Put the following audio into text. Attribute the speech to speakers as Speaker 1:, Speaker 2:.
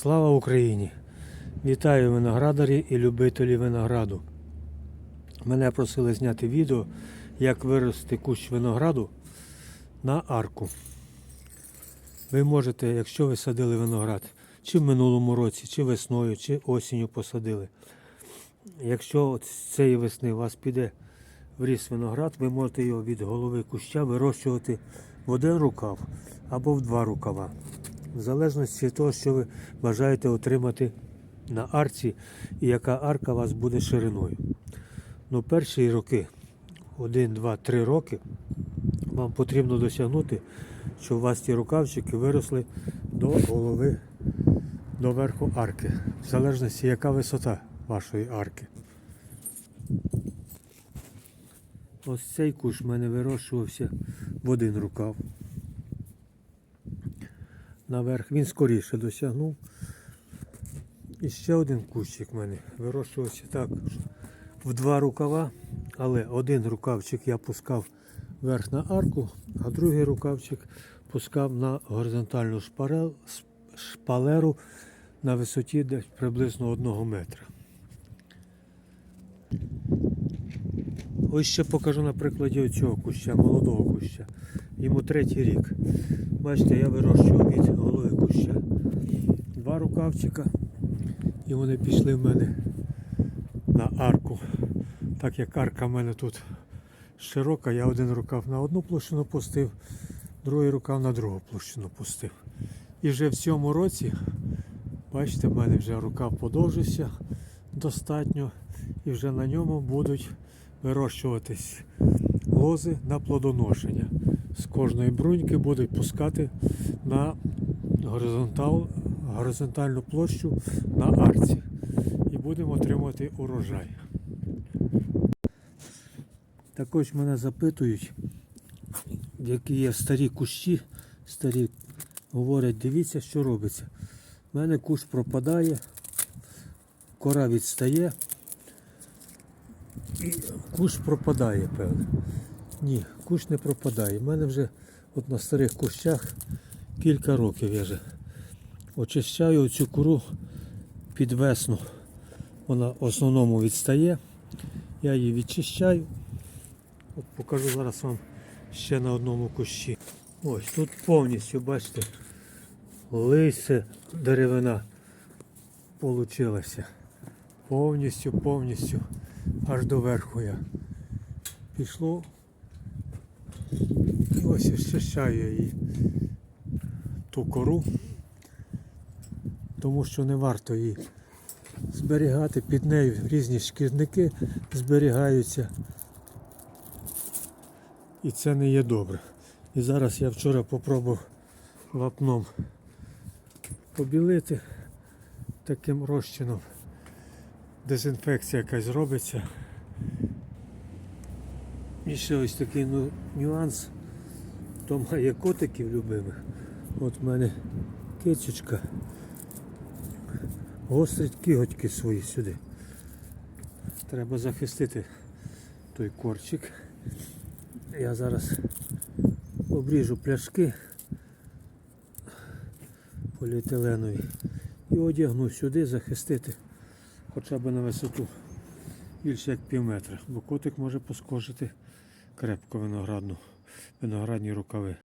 Speaker 1: Слава Україні! Вітаю виноградарі і любителі винограду. Мене просили зняти відео, як вирости кущ винограду на арку. Ви можете, якщо ви садили виноград, чи в минулому році, чи весною, чи осінню посадили. Якщо от з цієї весни у вас піде в ріс виноград, ви можете його від голови куща вирощувати в один рукав або в два рукава. В залежності від того, що ви бажаєте отримати на арці і яка арка у вас буде шириною. Ну, перші роки, 1, 2, 3 роки, вам потрібно досягнути, щоб у вас ті рукавчики виросли до голови, до верху арки. В залежності, яка висота вашої арки. Ось цей кущ в мене вирощувався в один рукав. Наверх він скоріше досягнув. І ще один кущик в мене вирощувався також в два рукава, але один рукавчик я пускав вверх на арку, а другий рукавчик пускав на горизонтальну шпалеру на висоті десь приблизно одного метра. Ось ще покажу на прикладі цього куща, молодого куща. Йому третій рік. Бачите, я вирощував від голови куща два рукавчика. І вони пішли в мене на арку. Так як арка в мене тут широка, я один рукав на одну площину пустив, другий рукав на другу площину пустив. І вже в цьому році, бачите, в мене вже рукав подовжився достатньо, і вже на ньому будуть вирощуватись лози на плодоношення. З кожної бруньки будуть пускати на горизонтал, горизонтальну площу на арці. І будемо отримувати урожай. Також мене запитують, які є старі кущі, старі говорять, дивіться, що робиться. У мене кущ пропадає, кора відстає і кущ пропадає, певне. Ні, кущ не пропадає. У мене вже от на старих кущах кілька років я вже очищаю цю кору під весну. Вона в основному відстає. Я її відчищаю. От покажу зараз вам ще на одному кущі. Ось тут повністю, бачите, листя деревина получилася. Повністю, повністю аж до верху я. Пішло. Ось очищаю її ту кору, тому що не варто її зберігати під нею різні шкідники зберігаються. І це не є добре. І зараз я вчора попробував вапном побілити таким розчином. Дезінфекція якась робиться. І ще ось такий ну, нюанс. То має котиків любимих. От в мене кицючка гострить кіготьки свої сюди. Треба захистити той корчик. Я зараз обріжу пляшки поліетиленові і одягну сюди захистити хоча б на висоту більше як пів метра, бо котик може поскочити крепко виноградну, виноградні рукави.